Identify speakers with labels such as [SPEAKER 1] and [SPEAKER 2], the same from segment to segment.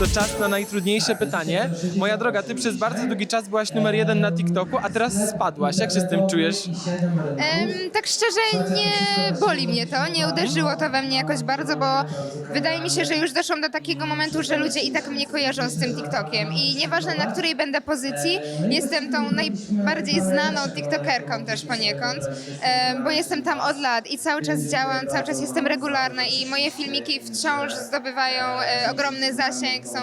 [SPEAKER 1] to czas na najtrudniejsze pytanie. Moja droga, ty przez bardzo długi czas byłaś numer jeden na TikToku, a teraz spadłaś. Jak się z tym czujesz?
[SPEAKER 2] Tak szczerze, nie boli mnie to, nie uderzyło to we mnie jakoś bardzo, bo wydaje mi się, że już doszłam do takiego momentu, że ludzie i tak mnie kojarzą z tym TikTokiem i nieważne na której będę pozycji, jestem tą najbardziej znaną TikTokerką też poniekąd, em, bo jestem tam od lat i cały czas działam, cały czas jestem regularna i moje filmiki wciąż zdobywają e, ogromny zasięg, są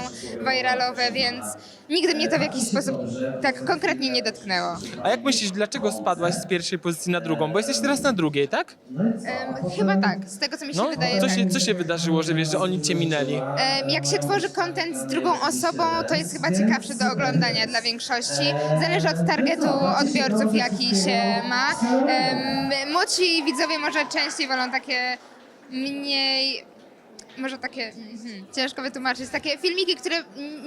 [SPEAKER 2] viralowe, więc nigdy mnie to w jakiś sposób tak konkretnie nie dotknęło.
[SPEAKER 1] A jak myślisz, dlaczego spadłaś z pierwszej pozycji na drugą? Bo jesteś teraz na drugiej, tak?
[SPEAKER 2] Em, chyba tak, z tego co mi się
[SPEAKER 1] No,
[SPEAKER 2] wydaje.
[SPEAKER 1] co
[SPEAKER 2] tak.
[SPEAKER 1] się, co się wydarzyło, że wiesz, że oni cię minęli?
[SPEAKER 2] Em, Jak się tworzy content z drugą osobą, to jest chyba ciekawsze do oglądania dla większości. Zależy od targetu odbiorców, jaki się ma. Em, Młodsi widzowie może częściej wolą takie mniej. Może takie, mhm, ciężko wytłumaczyć, takie filmiki, które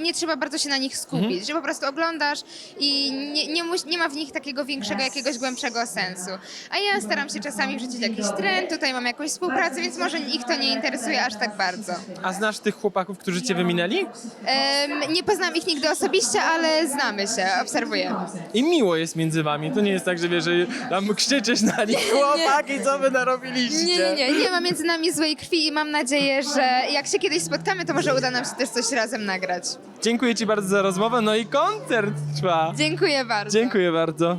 [SPEAKER 2] nie trzeba bardzo się na nich skupić, że po prostu oglądasz i nie, nie, muś, nie ma w nich takiego większego, jakiegoś głębszego sensu. A ja staram się czasami wrzucić jakiś trend, tutaj mam jakąś współpracę, więc może ich to nie interesuje aż tak bardzo.
[SPEAKER 1] A znasz tych chłopaków, którzy cię wyminęli?
[SPEAKER 2] Em, nie poznałam ich nigdy osobiście, ale znamy się, obserwujemy.
[SPEAKER 1] I miło jest między wami. To nie jest tak, że wiesz, że tam krzyczysz na nich, chłopaki, co wy narobiliście?
[SPEAKER 2] Nie, nie, nie, nie ma między nami złej krwi i mam nadzieję, że jak się kiedyś spotkamy, to może uda nam się też coś razem nagrać.
[SPEAKER 1] Dziękuję ci bardzo za rozmowę, no i koncert trwa.
[SPEAKER 2] Dziękuję bardzo.
[SPEAKER 1] Dziękuję bardzo.